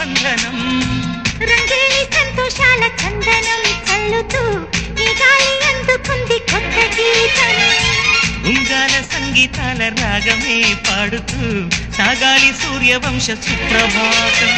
స్నేహబంధనం రంగేణి సంతోషాల చందనం చల్లుతూ ఈ గాలి అందుకుంది కొత్త గీతం. ఉంగాల సంగీతాల రాగమే పాడుతూ సాగాలి సూర్యవంశ సుప్రభాతం.